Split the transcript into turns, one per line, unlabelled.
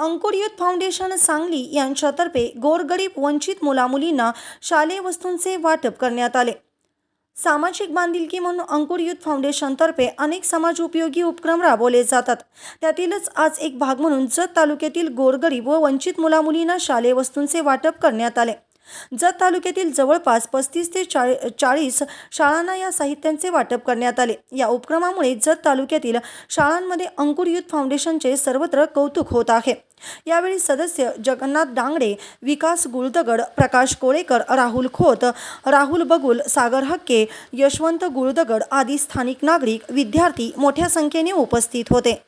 अंकुर youth foundation Sangli यांच्यातर्फे गोरगरीब वंचित मुलामुलींना शालेय वस्तूंचे वाटप करण्यात आले. सामाजिक बांधिलकी म्हणून अंकुर युथ फाउंडेशनतर्फे अनेक समाज उपयोगी उपक्रम राबवले जातात. त्यातीलच आज एक भाग म्हणून जत तालुक्यातील गोरगरीब व वंचित मुलामुलींना शालेय वस्तूंचे वाटप करण्यात आले. जत तालुक्यातील जवळपास पस्तीस ते चाळी चाळीस शाळांना या साहित्यांचे वाटप करण्यात आले. या उपक्रमामुळे जत तालुक्यातील शाळांमध्ये अंकुर युथ फाउंडेशनचे सर्वत्र कौतुक होत आहे. यावेळी सदस्य जगन्नाथ डांगडे विकास गुळदगड प्रकाश कोळेकर राहुल खोत राहुल बगुल सागर हक्के यशवंत गुळदगड आदी स्थानिक नागरिक विद्यार्थी मोठ्या संख्येने उपस्थित होते.